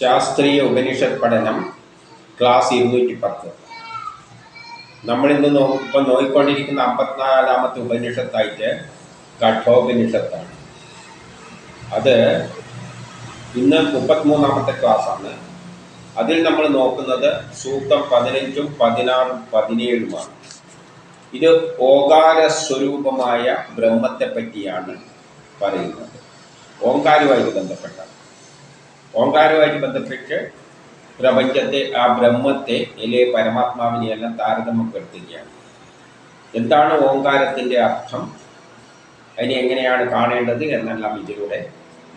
ശാസ്ത്രീയ ഉപനിഷത് പഠനം ക്ലാസ് ഇരുന്നൂറ്റി പത്ത് നമ്മളിന്ന് നോ ഇപ്പം നോക്കിക്കൊണ്ടിരിക്കുന്ന അമ്പത്തിനാലാമത്തെ ഉപനിഷത്തായിട്ട് കഠോപനിഷത്താണ്. അത് ഇന്ന് മുപ്പത്തിമൂന്നാമത്തെ ക്ലാസ്സാണ്. അതിൽ നമ്മൾ നോക്കുന്നത് സൂക്തം പതിനഞ്ചും പതിനാറും പതിനേഴുമാണ്. ഇത് ഓകാര സ്വരൂപമായ ബ്രഹ്മത്തെ പറ്റിയാണ് പറയുന്നത്. ഓങ്കാരുമായി ബന്ധപ്പെട്ട ഓങ്കാരവുമായിട്ട് ബന്ധപ്പെട്ട് പ്രപഞ്ചത്തെ ആ ബ്രഹ്മത്തെ അല്ലെ പരമാത്മാവിനെ എല്ലാം താരതമ്യപ്പെടുത്തുകയാണ്. എന്താണ് ഓങ്കാരത്തിന്റെ അർത്ഥം? അതിനെ എങ്ങനെയാണ് കാണേണ്ടത് എന്നെല്ലാം ഇതിലൂടെ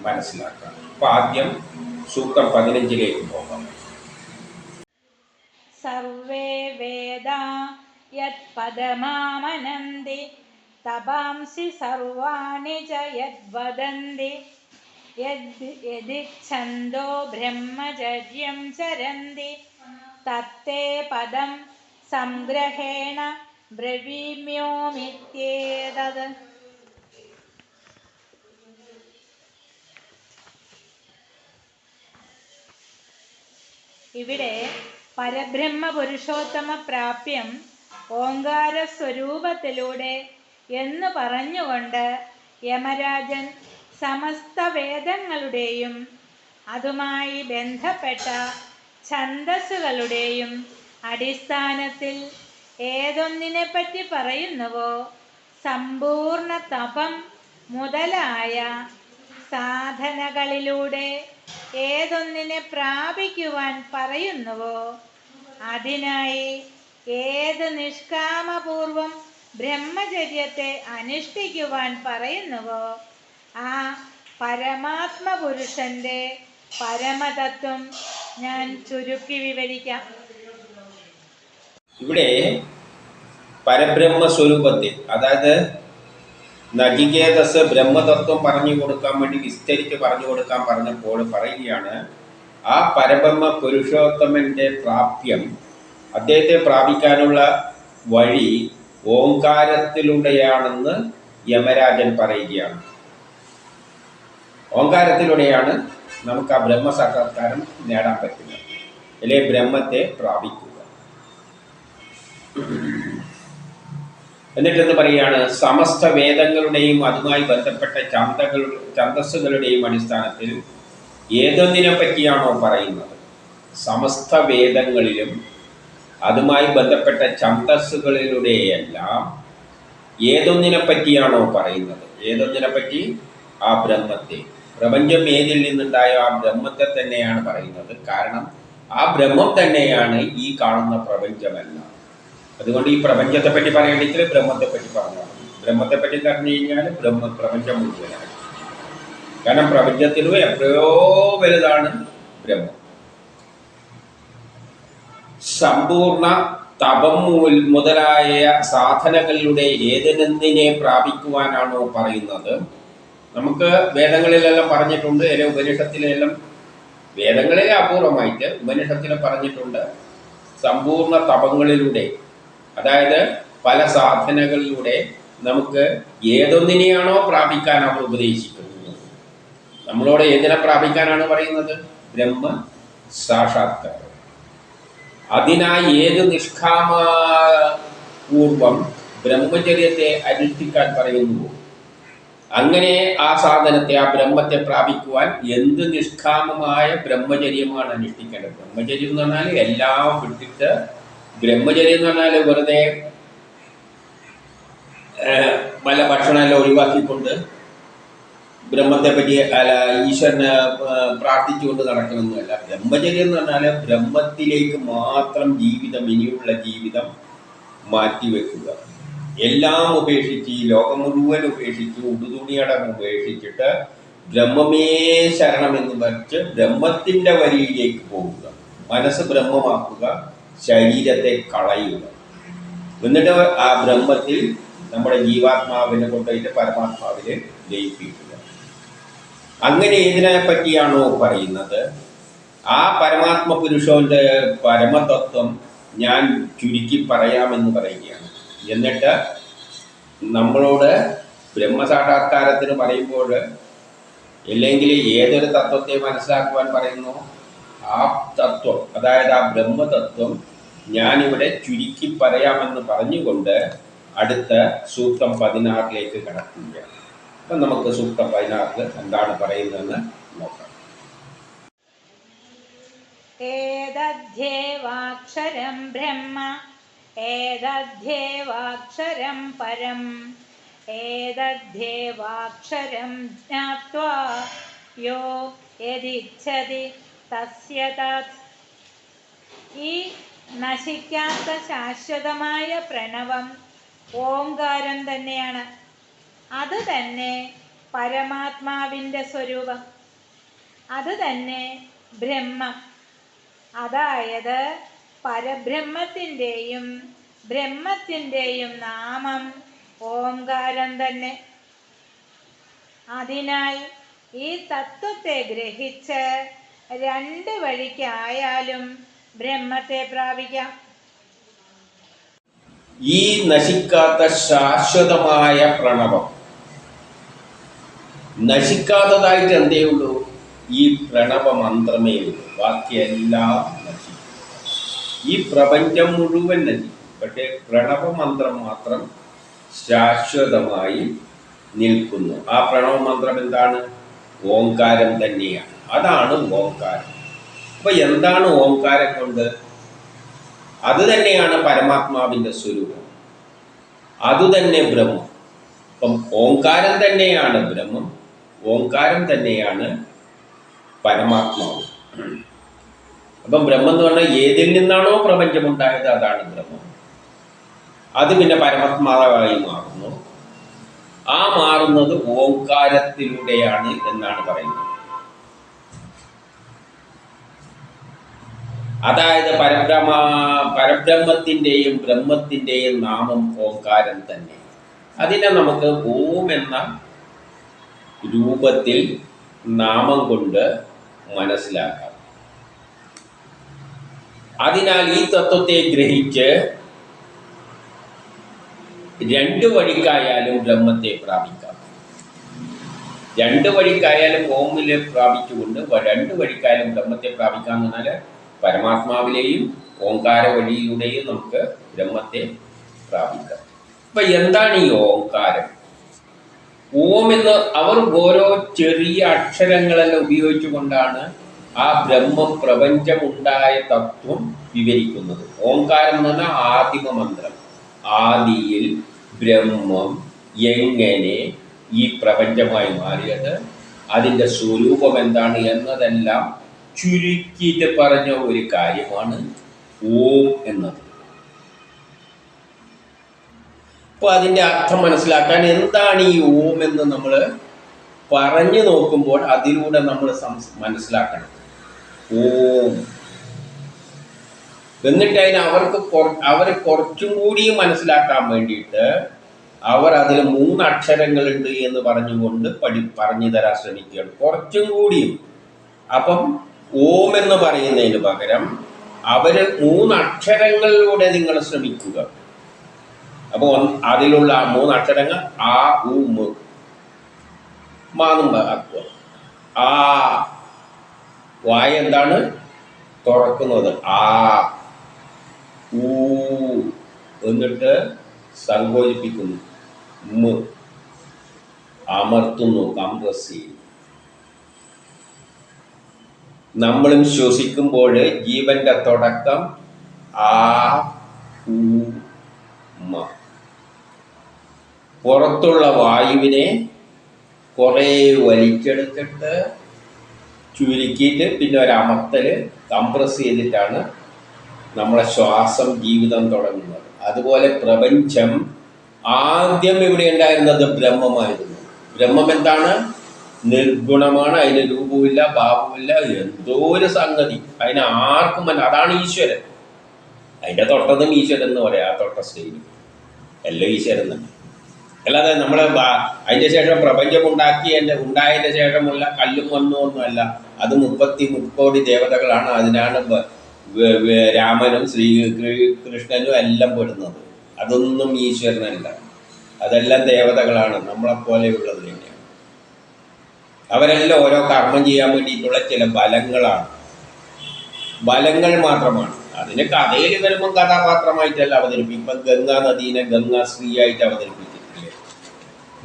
മനസ്സിലാക്കാം. അപ്പൊ ആദ്യം സൂക്തം പതിനഞ്ചിലേക്ക് പോകാം. സർവേ വേദ യത്പദമാമനന്തി തപാംസി സർവാണി ച യദ്വദന്തി यद् यदिच्छन्दो ब्रह्मचर्यं चरन्ति तत्ते पदं सङ्ग्रहेण ब्रवीम्योमित्येतत् ഇവിടെ പരബ്രഹ്മ പുരുഷോത്തമ പ്രാപ്യം ഓങ്കാര സ്വരൂപത്തിലൂടെ എന്ന് പറഞ്ഞുകൊണ്ട് യമരാജൻ സമസ്ത വേദങ്ങളുടെയും അതുമായി ബന്ധപ്പെട്ട ഛന്ദസ്സുകളുടെയും അടിസ്ഥാനത്തിൽ ഏതൊന്നിനെപ്പറ്റി പറയുന്നുവോ? സമ്പൂർണ തപം മുതലായ സാധനകളിലൂടെ ഏതൊന്നിനെ പ്രാപിക്കുവാൻ പറയുന്നുവോ? അതിനായി ഏത് നിഷ്കാമപൂർവം ബ്രഹ്മചര്യത്തെ അനുഷ്ഠിക്കുവാൻ പറയുന്നുവോ? ആ പരമാത്മ പുരുഷന്റെ പരമതത്വം ഞാൻ ചുരുക്കി വിവരിക്കാം. ഇവിടെ പരബ്രഹ്മ സ്വരൂപത്തെ അതായത് നചികേതസ് ബ്രഹ്മതത്വം പറഞ്ഞു കൊടുക്കാൻ വേണ്ടി വിസ്തരിച്ച് പറഞ്ഞു കൊടുക്കാൻ പറഞ്ഞപ്പോൾ പറയുകയാണ് ആ പരബ്രഹ്മ പുരുഷോത്തമന്റെ പ്രാപ്യം അദ്ദേഹത്തെ പ്രാപിക്കാനുള്ള വഴി ഓങ്കാരത്തിലൂടെയാണെന്ന് യമരാജൻ പറയുകയാണ്. ഓങ്കാരത്തിലൂടെയാണ് നമുക്ക് ആ ബ്രഹ്മസാക്ഷാത്കാരം നേടാൻ പറ്റുന്നത്. അല്ലെ ബ്രഹ്മത്തെ പ്രാപിക്കുക. എന്നിട്ടെന്ന് പറയുകയാണ് സമസ്ത വേദങ്ങളുടെയും അതുമായി ബന്ധപ്പെട്ട ചന്തകൾ ഛന്തസ്സുകളുടെയും അടിസ്ഥാനത്തിൽ ഏതൊന്നിനെ പറ്റിയാണോ പറയുന്നത്? സമസ്ത വേദങ്ങളിലും അതുമായി ബന്ധപ്പെട്ട ഛന്തസ്സുകളിലൂടെയെല്ലാം ഏതൊന്നിനെ പറ്റിയാണോ പറയുന്നത്? ഏതൊന്നിനെ പറ്റി? ആ ബ്രഹ്മത്തെ. പ്രപഞ്ചം ഏതിൽ നിന്നുണ്ടായ ആ ബ്രഹ്മത്തെ തന്നെയാണ് പറയുന്നത്. കാരണം ആ ബ്രഹ്മം തന്നെയാണ് ഈ കാണുന്ന പ്രപഞ്ചമല്ല. അതുകൊണ്ട് ഈ പ്രപഞ്ചത്തെ പറ്റി പറയണമെങ്കിൽ ബ്രഹ്മത്തെ പറ്റി പറഞ്ഞാൽ മതി. ബ്രഹ്മത്തെ പറ്റി പറഞ്ഞു കഴിഞ്ഞാൽ ബ്രഹ്മ പ്രപഞ്ചം മുഴുവനാണ്. കാരണം പ്രപഞ്ചത്തിലും എത്രയോ വലുതാണ് ബ്രഹ്മം. സമ്പൂർണ തപം മുതലായ സാധനകളിലൂടെ ഏതെന്തിനെ പ്രാപിക്കുവാനാണോ പറയുന്നത്? നമുക്ക് വേദങ്ങളിലെല്ലാം പറഞ്ഞിട്ടുണ്ട് അല്ലെ ഉപനിഷത്തിലെല്ലാം വേദങ്ങളിലെ അപൂർവമായിട്ട് ഉപനിഷത്തിൽ പറഞ്ഞിട്ടുണ്ട്. സമ്പൂർണ തപങ്ങളിലൂടെ അതായത് പല സാധനകളിലൂടെ നമുക്ക് ഏതൊന്നിനെയാണോ പ്രാപിക്കാൻ അവർ ഉപദേശിക്കുന്നത്? നമ്മളോട് ഏതിനെ പ്രാപിക്കാനാണ് പറയുന്നത്? ബ്രഹ്മ സാക്ഷാത്കാരം. അതിനായി ഏത് നിഷ്കാമപൂർവം ബ്രഹ്മചര്യത്തെ അനുഷ്ഠിക്കാൻ പറയുന്നു അങ്ങനെ ആ സാധനത്തെ ആ ബ്രഹ്മത്തെ പ്രാപിക്കുവാൻ എന്ത് നിഷ്കാമമായ ബ്രഹ്മചര്യമാണ് അനുഷ്ഠിക്കേണ്ടത്? ബ്രഹ്മചര്യം എന്ന് പറഞ്ഞാൽ എല്ലാം വിട്ടിട്ട് ബ്രഹ്മചര്യം എന്ന് പറഞ്ഞാൽ വെറുതെ പല ഭക്ഷണമെല്ലാം ഒഴിവാക്കിക്കൊണ്ട് ബ്രഹ്മത്തെ പറ്റി അല്ല ഈശ്വരനെ പ്രാർത്ഥിച്ചുകൊണ്ട് നടക്കണമെന്നല്ല ബ്രഹ്മചര്യം എന്ന് പറഞ്ഞാൽ ബ്രഹ്മത്തിലേക്ക് മാത്രം ജീവിതം ഇനിയുള്ള ജീവിതം മാറ്റിവെക്കുക. എല്ലാം ഉപേക്ഷിച്ച് ഈ ലോകം മുഴുവൻ ഉപേക്ഷിച്ച് ഉടുതുണിയടം ഉപേക്ഷിച്ചിട്ട് ബ്രഹ്മമേ ശരണം എന്ന് വെച്ച് ബ്രഹ്മത്തിന്റെ വരിയിലേക്ക് പോവുക. മനസ്സ് ബ്രഹ്മമാക്കുക ശരീരത്തെ കളയുക. എന്നിട്ട് ആ ബ്രഹ്മത്തിൽ നമ്മുടെ ജീവാത്മാവിനെ കൊണ്ടുപോയിട്ട് പരമാത്മാവിനെ ലയിപ്പിക്കുക. അങ്ങനെ ഇതിനെ പറ്റിയാണോ പറയുന്നത്? ആ പരമാത്മ പുരുഷന്റെ പരമതത്വം ഞാൻ ചുരുക്കി പറയാമെന്ന് പറയുകയാണ്. എന്നിട്ട് നമ്മളോട് ബ്രഹ്മസാക്ഷാത്കാരത്തിന് പറയുമ്പോൾ അല്ലെങ്കിൽ ഏതൊരു തത്വത്തെ മനസ്സിലാക്കുവാൻ പറയുന്നു? ആ തത്വം അതായത് ആ ബ്രഹ്മതത്വം ഞാനിവിടെ ചുരുക്കി പറയാമെന്ന് പറഞ്ഞുകൊണ്ട് അടുത്ത സൂക്തം പതിനാറിലേക്ക് കടക്കുകയാണ്. അപ്പം നമുക്ക് സൂക്തം പതിനാറിൽ എന്താണ് പറയുന്നതെന്ന് നോക്കാം. ഏതധ്യേവാക്ഷരം ബ്രഹ്മ ഏതധ്യേവാക്ഷരം പരം. ഏതധ്യേവാക്ഷരം ജ്ഞാത്വാ. യോ യതിച്ഛതി തസ്യ തത്. ഈ നശിക്കാത്ത ശാശ്വതമായ പ്രണവം ഓംകാരം തന്നെയാണ്. അത് തന്നെ പരമാത്മാവിന്റെ സ്വരൂപം. അത് തന്നെ ബ്രഹ്മം. അതായത് പരബ്രഹ്മത്തിന്റെയും ബ്രഹ്മത്തിന്റെയും നാമം ഓംകാരം തന്നെ. അതിനാൽ ഈ തത്വത്തെ ഗ്രഹിച്ച് രണ്ട് വഴിക്കായാലും ബ്രഹ്മത്തെ പ്രാപിക്കാം. ഈ നശിക്കാത്ത ശാശ്വതമായ പ്രണവം. നശിക്കാത്തതായിട്ട് എന്തേ ഉള്ളൂ? ഈ പ്രണവ മന്ത്രമേ ഉള്ളൂ. ബാക്കിയെല്ലാം നശിക്കും. ഈ പ്രപഞ്ചം മുഴുവൻ നശിക്കും പക്ഷേ പ്രണവ മന്ത്രം മാത്രം ശാശ്വതമായി നിൽക്കുന്നു. ആ പ്രണവ മന്ത്രം എന്താണ്? ഓംകാരം തന്നെയാണ്. അതാണ് ഓംകാരം. അപ്പൊ എന്താണ് ഓങ്കാരം കൊണ്ട്? അത് തന്നെയാണ് പരമാത്മാവിന്റെ സ്വരൂപം. അതുതന്നെ ബ്രഹ്മം. അപ്പം ഓങ്കാരം തന്നെയാണ് ബ്രഹ്മം. ഓംകാരം തന്നെയാണ് പരമാത്മാവ്. അപ്പം ബ്രഹ്മം എന്ന് പറഞ്ഞാൽ ഏതിൽ നിന്നാണോ പ്രപഞ്ചം ഉണ്ടായത് അതാണ് ബ്രഹ്മം. അത് പിന്നെ പരമാത്മാവായി മാറുന്നു. ആ മാറുന്നത് ഓങ്കാരത്തിലൂടെയാണ് എന്നാണ് പറയുന്നത്. അതായത് പരബ്രഹ്മ പരബ്രഹ്മത്തിന്റെയും ബ്രഹ്മത്തിന്റെയും നാമം ഓങ്കാരം തന്നെ. അതിനെ നമുക്ക് ഓം എന്ന രൂപത്തിൽ നാമം കൊണ്ട് മനസ്സിലാക്കാം. അതിനാൽ ഈ തത്വത്തെ ഗ്രഹിച്ച് രണ്ട് വഴിക്കായാലും ബ്രഹ്മത്തെ പ്രാപിക്കാം. രണ്ട് വഴിക്കായാലും ഓമിലെ പ്രാപിച്ചുകൊണ്ട് രണ്ട് വഴിക്കായാലും ബ്രഹ്മത്തെ പ്രാപിക്കാം എന്ന് പറഞ്ഞാൽ പരമാത്മാവിലെയും ഓങ്കാര വഴിയിലൂടെയും നമുക്ക് ബ്രഹ്മത്തെ പ്രാപിക്കാം. അപ്പൊ എന്താണ് ഈ ഓങ്കാരം ഓം എന്ന് അവർ ഓരോ ചെറിയ അക്ഷരങ്ങളെല്ലാം ഉപയോഗിച്ചുകൊണ്ടാണ് ആ ബ്രഹ്മപ്രപഞ്ചമുണ്ടായ തത്വം വിവരിക്കുന്നത്. ഓംകാരം എന്ന് പറഞ്ഞാൽ ആദിമ മന്ത്രം. ആദിയിൽ ബ്രഹ്മം എങ്ങനെ ഈ പ്രപഞ്ചമായി മാറിയത്? അതിന്റെ സ്വരൂപം എന്താണ് എന്നതെല്ലാം ചുരുക്കിയിട്ട് പറഞ്ഞ ഒരു കാര്യമാണ് ഓം എന്നത്. അപ്പോൾ അതിന്റെ അർത്ഥം മനസ്സിലാക്കാൻ എന്താണ് ഈ ഓം എന്ന് നമ്മൾ പറഞ്ഞു നോക്കുമ്പോൾ അതിലൂടെ നമ്മൾ സംസ് മനസ്സിലാക്കണം. ഓം. എന്നിട്ട് അതിന് അവർക്ക് അവരെ കുറച്ചും കൂടി മനസ്സിലാക്കാൻ വേണ്ടിയിട്ട് അവർ അതിൽ മൂന്ന് അക്ഷരങ്ങളുണ്ട് എന്ന് പറഞ്ഞുകൊണ്ട് പഠി പറഞ്ഞു തരാൻ ശ്രമിക്കുകയാണ്. കുറച്ചും കൂടിയും. അപ്പം ഓം എന്ന് പറയുന്നതിന് പകരം അവർ മൂന്ന് അക്ഷരങ്ങളിലൂടെ നിങ്ങൾ ശ്രമിക്കുക. അപ്പോൾ അതിലുള്ള ആ മൂന്ന് അക്ഷരങ്ങൾ ആ ഉ മ് ആ വായ എന്താണ്? തുറക്കുന്നത്. ആ ഊ എന്നിട്ട് സങ്കോചിപ്പിക്കുന്നു. അമർത്തുന്നു. കംപ്രസ് ചെയ്യുന്നു നമ്മളും ശ്വസിക്കുമ്പോൾ ജീവന്റെ തുടക്കം ആ ഊ മ. പുറത്തുള്ള വായുവിനെ കുറേ വലിച്ചെടുത്തിട്ട് ചുരുക്കിയിട്ട് പിന്നെ ഒരു കംപ്രസ് ചെയ്തിട്ടാണ് നമ്മളെ ശ്വാസം ജീവിതം തുടങ്ങുന്നത്. അതുപോലെ പ്രപഞ്ചം ആദ്യം ഇവിടെ ഉണ്ടായിരുന്നത് ബ്രഹ്മമായിരുന്നു. ബ്രഹ്മം എന്താണ്? നിർഗുണമാണ് അതിന് രൂപമില്ല ഭാവമില്ല എന്തോ ഒരു സംഗതി. അതിന് ആർക്കും മന അതാണ് ഈശ്വരൻ. അതിന്റെ തൊട്ടതും ഈശ്വരൻ എന്ന് പറയാം ആ തൊട്ട സ്റ്റേജ് എല്ലാം ഈശ്വരൻ തന്നെ. അല്ലാതെ നമ്മളെ അതിന്റെ ശേഷം പ്രപഞ്ചം ഉണ്ടാക്കിയതിന്റെ ഉണ്ടായതിന്റെ ശേഷമുള്ള കല്ലും മണ്ണും ഒന്നുമല്ല. അത് മുപ്പത്തി മുക്കോടി ദേവതകളാണ് അതിനാണ് രാമനും ശ്രീ കൃഷ്ണനും എല്ലാം പെടുന്നത്. അതൊന്നും ഈശ്വരനല്ല. അതെല്ലാം ദേവതകളാണ്. നമ്മളെ പോലെയുള്ളത് തന്നെയാണ്. അവരെല്ലാം ഓരോ കർമ്മം ചെയ്യാൻ വേണ്ടിയിട്ടുള്ള ചില ബലങ്ങളാണ്. ബലങ്ങൾ മാത്രമാണ്. അതിന് കഥയിൽ വരുമ്പം കഥാപാത്രമായിട്ടല്ല അവതരിപ്പിക്കും ഇപ്പം ഗംഗാ നദീനെ ഗംഗാ സ്ത്രീയായിട്ട് അവതരിപ്പിച്ചിട്ടില്ലേ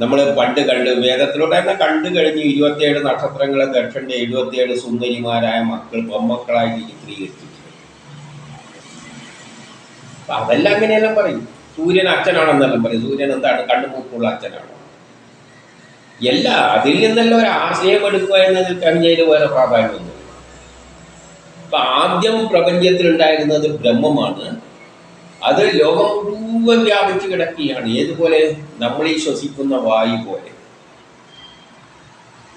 നമ്മൾ പണ്ട് കണ്ട് വേദത്തിലൂടെ തന്നെ കണ്ടു കഴിഞ്ഞ് ഇരുപത്തിയേഴ് നക്ഷത്രങ്ങളെ ദക്ഷന്റെ എഴുപത്തിയേഴ് സുന്ദരിമാരായ മക്കൾ ബൊമ്മക്കളായി ചിത്രീകരിച്ചിട്ടുണ്ട്. അപ്പൊ അതെല്ലാം അങ്ങനെയെല്ലാം പറയും. സൂര്യൻ അച്ഛനാണെന്നെല്ലാം പറയും. സൂര്യൻ എന്താണ്? കണ്ണുമൂക്കുള്ള അച്ഛനാണ്. എല്ലാ അതിൽ നിന്നെല്ലാം ഒരു ആശയം എടുക്കുക എന്നതിൽ കവിഞ്ഞതിൽ വേറെ പ്രാധാന്യമൊന്നുമില്ല. അപ്പൊ ആദ്യം പ്രപഞ്ചത്തിൽ ഉണ്ടായിരുന്നത് ബ്രഹ്മമാണ്. അത് ലോകം മുഴുവൻ വ്യാപിച്ചു കിടക്കുകയാണ്. ഏതുപോലെ നമ്മൾ ഈ ശ്വസിക്കുന്ന വായു പോലെ.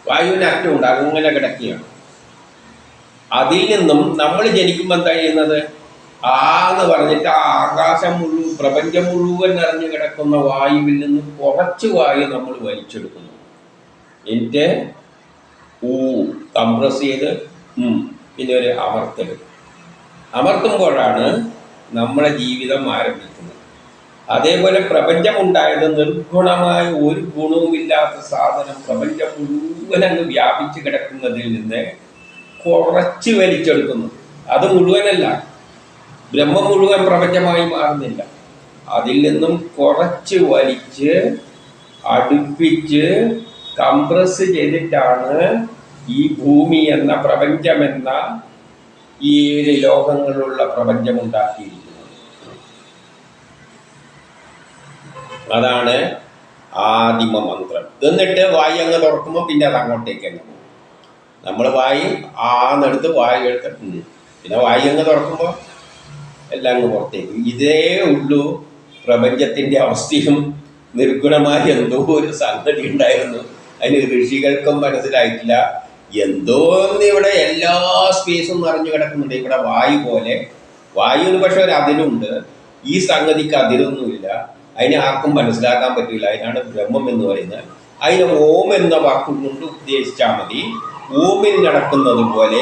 വായുവിന് അറ്റമുണ്ട് അങ്ങനെ കിടക്കുകയാണ്. അതിൽ നിന്നും നമ്മൾ ജനിക്കുമ്പോൾ എന്താ ചെയ്യുന്നത്? ആ എന്ന് പറഞ്ഞിട്ട് ആകാശം മുഴുവൻ പ്രപഞ്ചം മുഴുവൻ നിറഞ്ഞു കിടക്കുന്ന വായുവിൽ നിന്ന് കുറച്ച് വായു നമ്മൾ വലിച്ചെടുക്കുന്നു. എന്നിട്ട് ഊ കംപ്രസ് ചെയ്ത് പിന്നെ ഒരു അമർത്തൽ. അമർത്തുമ്പോഴാണ് നമ്മുടെ ജീവിതം ആരംഭിക്കുന്നത് അതേപോലെ പ്രപഞ്ചം ഉണ്ടായത് നിർഗുണമായ ഒരു ഗുണവുമില്ലാത്ത സാധനം പ്രപഞ്ചം മുഴുവൻ അങ്ങ് വ്യാപിച്ചു കിടക്കുന്നതിൽ നിന്ന് കുറച്ച് വലിച്ചെടുക്കുന്നു. അത് മുഴുവനല്ല. ബ്രഹ്മം മുഴുവൻ പ്രപഞ്ചമായി മാറുന്നില്ല. അതിൽ നിന്നും കുറച്ച് വലിച്ച് അടുപ്പിച്ച് കംപ്രസ് ചെയ്തിട്ടാണ് ഈ ഭൂമി എന്ന പ്രപഞ്ചമെന്ന ഈ ഏഴ് ലോകങ്ങളുള്ള പ്രപഞ്ചം അതാണ് ആദിമ മന്ത്രം. എന്നിട്ട് വായി അങ്ങ് തുറക്കുമ്പോൾ പിന്നെ അത് അങ്ങോട്ടേക്ക് തന്നെ പോകും. നമ്മൾ വായി ആന്നെടുത്ത് വായി എടുത്തിട്ട് ഉം. പിന്നെ വായി അങ്ങ് തുറക്കുമ്പോൾ എല്ലാം അങ്ങ് പുറത്തേക്ക് ഇതേ ഉള്ളൂ പ്രപഞ്ചത്തിന്റെ അവസ്ഥയും. നിർഗുണമായ എന്തോ ഒരു സംഗതി ഉണ്ടായിരുന്നു. അതിന് ഋഷികൾക്കും മനസ്സിലായിട്ടില്ല. എന്തോ ഇവിടെ എല്ലാ സ്പേസും നിറഞ്ഞു കിടക്കുന്നുണ്ട്. ഇവിടെ വായു പോലെ. വായുവിന് പക്ഷെ ഒരു അതിരുണ്ട്. ഈ സംഗതിക്ക് അതിരൊന്നുമില്ല. അതിനെ ആർക്കും മനസ്സിലാക്കാൻ പറ്റില്ല. അതിനാണ് ബ്രഹ്മം എന്ന് പറയുന്നത്. അതിന് ഓം എന്ന വാക്കുകൊണ്ട് ഉദ്ദേശിച്ചാൽ മതി. ഓമിൽ നടക്കുന്നത് പോലെ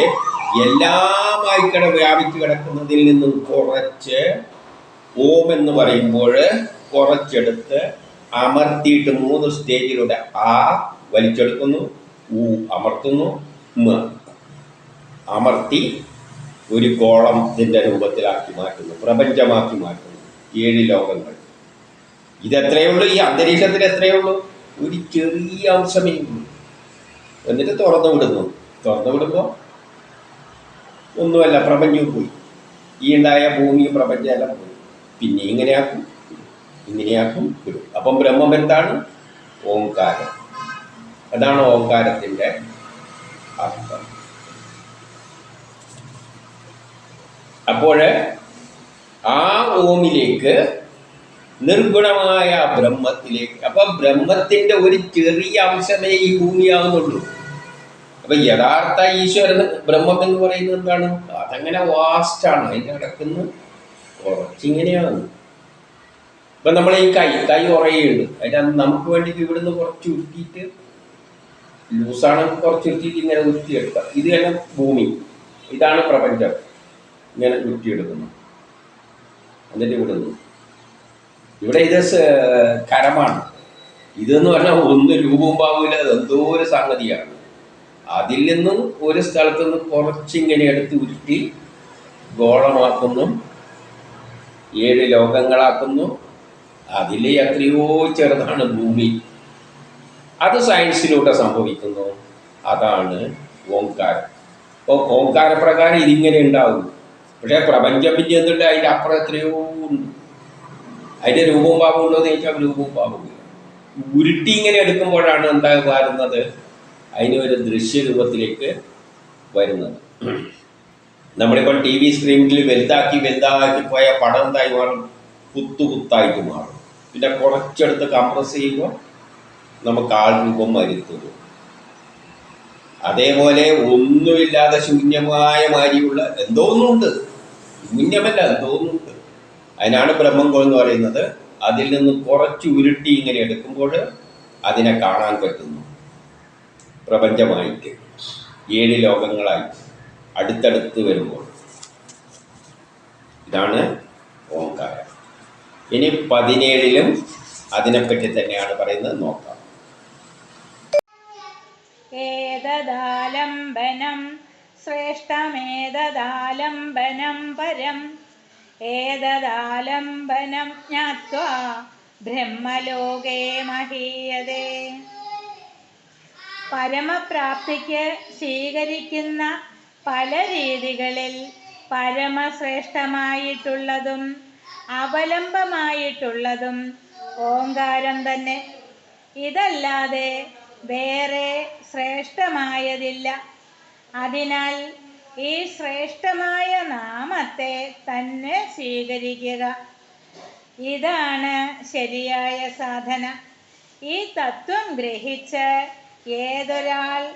എല്ലാമായി കിട വ്യാപിച്ചു കിടക്കുന്നതിൽ നിന്നും കുറച്ച് ഓം എന്ന് പറയുമ്പോൾ കുറച്ചെടുത്ത് അമർത്തിയിട്ട് മൂന്ന് സ്റ്റേജിലൂടെ ആ വലിച്ചെടുക്കുന്നു. ഊ അമർത്തുന്നു. മ അമർത്തി ഒരു ഗോളത്തിന്റെ രൂപത്തിലാക്കി മാറ്റുന്നു. പ്രപഞ്ചമാക്കി മാറ്റുന്നു. ഏഴ് ലോകങ്ങൾ. ഇതെത്രയേ ഉള്ളൂ? ഈ അന്തരീക്ഷത്തിൽ എത്രയേ ഉള്ളൂ? ഒരു ചെറിയ അംശമേ ഉള്ളൂ. എന്നിട്ട് തുറന്നു വിടുന്നു. തുറന്നു വിടുമ്പോൾ ഒന്നുമല്ല പ്രപഞ്ചവും പോയി. ഈ ഉണ്ടായ ഭൂമിയും പ്രപഞ്ചമെല്ലാം പോയി. പിന്നെ ഇങ്ങനെയാക്കും ഇങ്ങനെയാക്കും വിടും അപ്പം ബ്രഹ്മം എന്താണ്? ഓംകാരം. അതാണ് ഓംകാരത്തിന്റെ അർത്ഥം. അപ്പോൾ ആ ഓമിലേക്ക് നിർഗുണമായ ബ്രഹ്മത്തിലേക്ക്. അപ്പൊ ബ്രഹ്മത്തിന്റെ ഒരു ചെറിയ അംശമേ ഈ ഭൂമിയാവുന്നുള്ളൂ അപ്പൊ യഥാർത്ഥ ഈശ്വരൻ ബ്രഹ്മം എന്ന് പറയുന്നത് എന്താണ്? അതങ്ങനെ വാസ്റ്റ് ആണ് അതിന്റെ കിടക്കുന്ന കുറച്ചിങ്ങനെയാണ് ഇപ്പൊ നമ്മൾ ഈ കൈ കൈ ഉറയുണ്ട് അന്ന് നമുക്ക് വേണ്ടിയിട്ട് ഇവിടുന്ന് കുറച്ച് ഉരുട്ടിയിട്ട് ലൂസാണെങ്കിൽ കുറച്ച് ഉരുട്ടിയിട്ട് ഇങ്ങനെ ഉരുട്ടിയെടുക്കാം ഇത് തന്നെ ഭൂമി. ഇതാണ് പ്രപഞ്ചം. ഇങ്ങനെ ഉരുത്തിയെടുക്കുന്നത് എന്നിട്ട് ഇവിടുന്ന് ഇവിടെ ഇത് കരമാണ്. ഇതെന്ന് പറഞ്ഞാൽ ഒന്ന് രൂപവും പാവില്ല എന്തോ ഒരു സംഗതിയാണ്. അതിൽ നിന്നും ഒരു സ്ഥലത്ത് നിന്ന് കുറച്ചിങ്ങനെ എടുത്ത് ഉരുട്ടി ഗോളമാക്കുന്നു ഏഴ് ലോകങ്ങളാക്കുന്നു. അതിൽ എത്രയോ ചെറുതാണ് ഭൂമി. അത് സയൻസിലൂടെ സംഭവിക്കുന്നു. അതാണ് ഓംകാരം. അപ്പോൾ ഓംകാരപ്രകാരം ഇതിങ്ങനെ ഉണ്ടാവും പക്ഷേ പ്രപഞ്ചം പിന്നെ എന്തുണ്ട്? അതിന്റെ അപ്പുറം എത്രയോ അതിന്റെ രൂപവും പാപം ഉണ്ടോ എന്ന് ചോദിച്ചാൽ രൂപവും പാപമില്ല ഉരുട്ടി ഇങ്ങനെ എടുക്കുമ്പോഴാണ് വരുന്നത്? അതിന് ഒരു ദൃശ്യരൂപത്തിലേക്ക് വരുന്നത്. നമ്മളിപ്പോൾ ടി വി സ്ക്രീനിൽ വലുതാക്കി വലുതാക്കി പോയ പടം എന്തായി മാറും? കുത്തു കുത്തായിട്ട് മാറും. പിന്നെ കുറച്ചെടുത്ത് കംപ്രസ് ചെയ്യുമ്പോൾ നമുക്ക് ആൾ രൂപം വരുത്തുന്നു. അതേപോലെ ഒന്നുമില്ലാതെ ശൂന്യമായ മാരിയുള്ള എന്തോന്നുണ്ട്? ശൂന്യമല്ല എന്തോ ഒന്നുണ്ട് അതിനാണ് ബ്രഹ്മങ്കോൾ എന്ന് പറയുന്നത്. അതിൽ നിന്ന് കുറച്ച് ഉരുട്ടി ഇങ്ങനെ എടുക്കുമ്പോൾ അതിനെ കാണാൻ പറ്റുന്നു. പ്രപഞ്ചമായിട്ട്. ഏഴ് ലോകങ്ങളായി. അടുത്തടുത്ത് വരുമ്പോൾ. ഇതാണ് ഓംകാരം. ഇനി പതിനേഴിലും അതിനെപ്പറ്റി തന്നെയാണ് പറയുന്നത്. നോക്കാം. ഏതദാലംബനം ശ്രേഷ്ഠമേതദാലംബനം പരം ഏതദാലംബനം ജ്ഞാത്വാ ബ്രഹ്മലോകേ മഹീയതേ. പരമപ്രാപ്തിക്ക് സ്വീകരിക്കുന്ന പല രീതികളിൽ പരമശ്രേഷ്ഠമായിട്ടുള്ളതും അവലംബമായിട്ടുള്ളതും ഓങ്കാരം തന്നെ. ഇതല്ലാതെ വേറെ ശ്രേഷ്ഠമായതില്ല. അതിനാൽ ഈ ശ്രേഷ്ഠമായ നാമത്തെ തന്നെ സ്വീകരിക്കുക. ഇതാണ് ശരിയായ സാധന. ഈ തത്വം ഗ്രഹിച്ച് ഏതൊരാൾ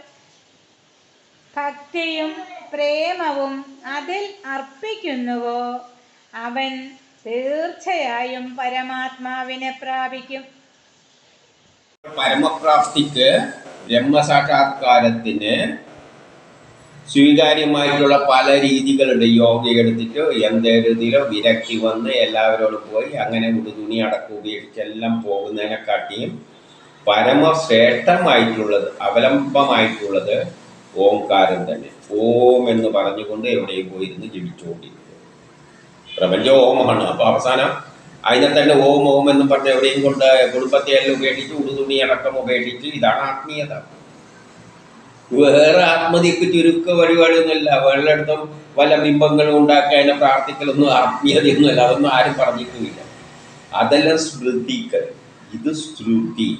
ഭക്തിയും പ്രേമവും അതിൽ അർപ്പിക്കുന്നുവോ അവൻ തീർച്ചയായും പരമാത്മാവിനെ പ്രാപിക്കും. പരമപ്രാപ്തിക്ക് ബ്രഹ്മസാക്ഷാത്കാരത്തിന് സ്വീകാര്യമായിട്ടുള്ള പല രീതികളുണ്ട്. യോഗ എടുത്തിട്ട് എന്തേതിലോ വിരക്തി വന്ന് എല്ലാവരോടും പോയി അങ്ങനെ ഒരു തുണി അടക്കം ഉപയോഗിച്ചെല്ലാം പോകുന്നതിനെക്കാട്ടിയും പരമശ്രേഷ്ഠമായിട്ടുള്ളത് അവലംബമായിട്ടുള്ളത് ഓംകാരം തന്നെ. ഓം എന്ന് പറഞ്ഞുകൊണ്ട് എവിടെയും പോയിരുന്ന് ജപിച്ചുകൊണ്ടിരിക്കും പ്രപഞ്ചം ഓമാണ് അപ്പൊ അവസാനം അതിനെ തന്നെ ഓം ഓം എന്ന് പറഞ്ഞ് എവിടെയും കൊണ്ട് കുടുംബത്തെ എല്ലാം ഉപേക്ഷിച്ച് ഉടുതുണി അടക്കം ഉപേക്ഷിച്ച് ഇതാണ് ആത്മീയത. വേറെ ആത്മതിക്ക് ചുരുക്ക വഴിപാടൊന്നുമില്ല വെള്ളെടുത്തും വല്ല ബിംബങ്ങളും ഉണ്ടാക്കി അതിനെ പ്രാർത്ഥിക്കലൊന്നും ആത്മീയതയൊന്നുമല്ല. അതൊന്നും ആരും പറഞ്ഞിട്ടുമില്ല. അതെല്ലാം സ്മൃതിക്കൽ ഇത് ശ്രുതി.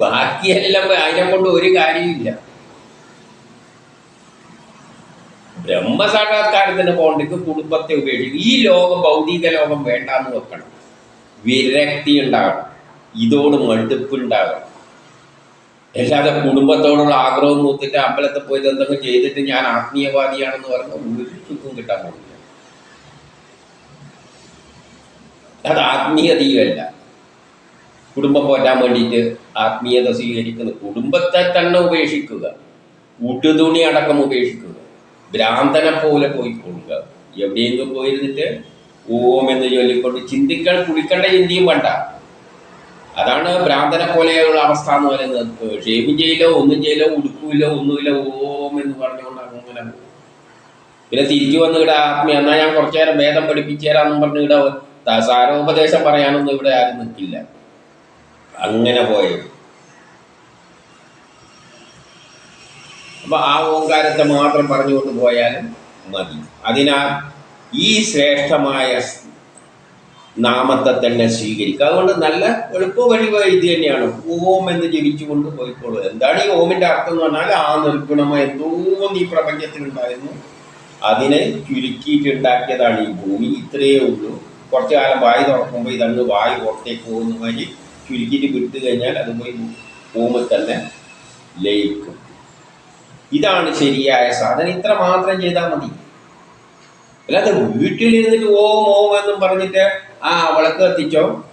ബാക്കിയെല്ലാം അതിനെ കൊണ്ട് ഒരു കാര്യമില്ല ബ്രഹ്മസാക്ഷാത്കാരത്തിന് പോകണ്ടെങ്കിൽ കുടുംബത്തെ ഉപേക്ഷിക്കും. ഈ ലോകം ഭൗതിക ലോകം വേണ്ടാന്ന് വെക്കണം. വിരക്തി ഉണ്ടാകണം ഇതോട് മടുപ്പുണ്ടാകണം. അല്ലാതെ കുടുംബത്തോടുള്ള ആഗ്രഹം നോക്കിയിട്ട് അമ്പലത്തിൽ പോയി എന്തെങ്കിലും ചെയ്തിട്ട് ഞാൻ ആത്മീയവാദിയാണെന്ന് പറഞ്ഞ ഒരു സുഖം കിട്ടാൻ പോകില്ല അത് ആത്മീയതയുമല്ല. കുടുംബം പോറ്റാൻ വേണ്ടിയിട്ട് ആത്മീയത സ്വീകരിക്കുന്നത് കുടുംബത്തെ തന്നെ ഉപേക്ഷിക്കുക. കൂട്ടുതുണി അടക്കം ഉപേക്ഷിക്കുക. ഭ്രാന്തനെ പോലെ പോയിക്കൊള്ളുക. എവിടെയെങ്കിലും പോയിരുന്നിട്ട് ഓം എന്ന് ചൊല്ലിക്കൊണ്ട് ചിന്തിക്കാൻ കുളിക്കേണ്ട ചിന്തയും വേണ്ട. അതാണ് ഭ്രാന്തനെ പോലെയുള്ള അവസ്ഥ എന്ന് പറയുന്നത്. ഷേവും ചെയ്യില്ലോ ഒന്നും ചെയ്യില്ല ഉടുക്കൂല ഒന്നുമില്ല ഓം എന്ന് പറഞ്ഞുകൊണ്ട് അങ്ങനെ. പിന്നെ തിരിച്ചു വന്ന് ഇവിടെ ആത്മീയ. എന്നാൽ ഞാൻ കുറച്ചു നേരം വേദം പഠിപ്പിച്ചു തരാമെന്നും പറഞ്ഞ് ഇവിടെ സാരോപദേശം പറയാനൊന്നും ഇവിടെ ആരും നിൽക്കില്ല. അങ്ങനെ പോയത് അപ്പൊ ആ ഓങ്കാരത്തെ മാത്രം പറഞ്ഞുകൊണ്ട് പോയാലും മതി. അതിനാൽ ഈ ശ്രേഷ്ഠമായ നാമത്തെ തന്നെ സ്വീകരിക്കുക. അതുകൊണ്ട് നല്ല എളുപ്പ വഴി ഇത് തന്നെയാണ്. ഓം എന്ന് ജപിച്ചുകൊണ്ട് പോയിക്കോളൂ. എന്താണ് ഈ ഓമിന്റെ അർത്ഥം എന്ന് പറഞ്ഞാൽ ആ നിർഗുണമായ എന്തോ ഈ പ്രപഞ്ചത്തിൽ ഉണ്ടായിരുന്നു അതിനെ ചുരുക്കിയിട്ടുണ്ടാക്കിയതാണ് ഈ ഭൂമി. ഇത്രയേ ഉള്ളൂ. കുറച്ചു കാലം വായു തുറക്കുമ്പോൾ ഇതങ്ങ് വായു പുറത്തേക്ക് പോകുന്ന മാതിരി ചുരുക്കിയിട്ട് വിട്ട് കഴിഞ്ഞാൽ അത് പോയി ഭൂമി തന്നെ ലയിക്കും. ഇതാണ് ശരിയായ സാധനം. ഇത്ര മാത്രം ചെയ്താൽ മതി. അല്ലാതെ വീട്ടിലിരുന്നിട്ട് ഓം ഓം എന്നും പറഞ്ഞിട്ട് ആ വിളക്ക് കത്തിച്ചോ?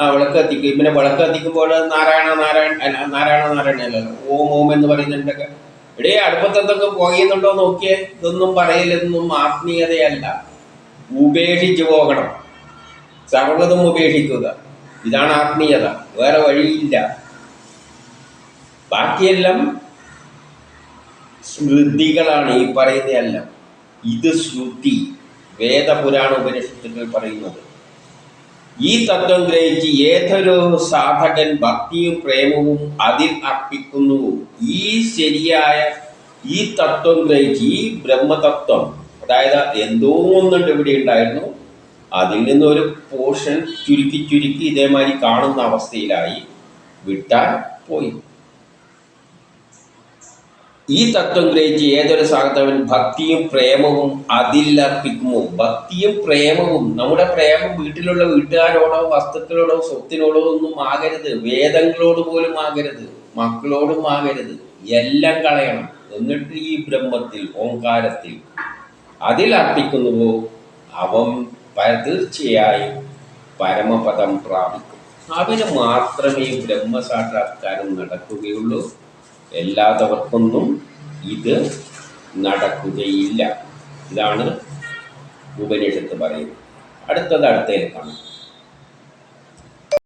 ആ വിളക്ക് കത്തിക്കും. പിന്നെ വിളക്ക് കത്തിക്കുമ്പോൾ നാരായണ നാരായണ നാരായണ നാരായണ അല്ലല്ലോ ഓം ഓം എന്ന് പറയുന്നുണ്ടൊക്കെ. എടേ അടുപ്പത്തെന്തൊക്കെ പുകയുന്നുണ്ടോ നോക്കിയേ. ഇതൊന്നും പറയലൊന്നും ആത്മീയതയല്ല. ഉപേക്ഷിച്ചു പോകണം. സർവതും ഉപേക്ഷിക്കുക. ഇതാണ് ആത്മീയത. വേറെ വഴിയില്ല. ബാക്കിയെല്ലാം സ്മൃതികളാണ് ഈ പറയുന്നതെല്ലാം. ഇത് ശ്രുതി. വേദപുരാണ ഉപനിഷത്തുകൾ പറയുന്നത്. ഈ തത്വം ഗ്രഹിച്ച് ഏതൊരു സാധകൻ ഭക്തിയും പ്രേമവും അതിൽ അർപ്പിക്കുന്നു. ഈ ശരിയായ ഈ തത്വം ഗ്രഹിച്ച് ഈ ബ്രഹ്മതത്വം അതായത് എന്തോ ഒന്നുണ്ട് ഇവിടെ ഉണ്ടായിരുന്നു. അതിൽ നിന്നൊരു പോർഷൻ ചുരുക്കി ചുരുക്കി ഇതേമാതിരി കാണുന്ന അവസ്ഥയിലായി വിട്ടാൽ പോയി. ഈ തത്വം ഗ്രഹിച്ച് ഏതൊരു സാധവൻ ഭക്തിയും പ്രേമവും അതിലർപ്പിക്കുമോ? ഭക്തിയും പ്രേമവും. നമ്മുടെ പ്രേമം വീട്ടിലുള്ള വീട്ടുകാരോടോ വസ്തുക്കളോടോ സ്വത്തിനോടോ ഒന്നും ആകരുത്. വേദങ്ങളോട് പോലും ആകരുത്. മക്കളോടും ആകരുത്. എല്ലാം കളയണം. എന്നിട്ട് ഈ ബ്രഹ്മത്തിൽ ഓംകാരത്തിൽ അതിലർപ്പിക്കുന്നുവോ? അവൻ തീർച്ചയായും പരമപദം പ്രാപിക്കും. അവന് മാത്രമേ ബ്രഹ്മസാക്ഷാത്കാരം നടക്കുകയുള്ളൂ. എല്ലാത്തവർക്കൊന്നും ഇത് നടക്കുകയില്ല. ഇതാണ് ഉപനിഷത്ത് പറയുന്നത്. അടുത്തത് അടുത്തതിൽ കാണാം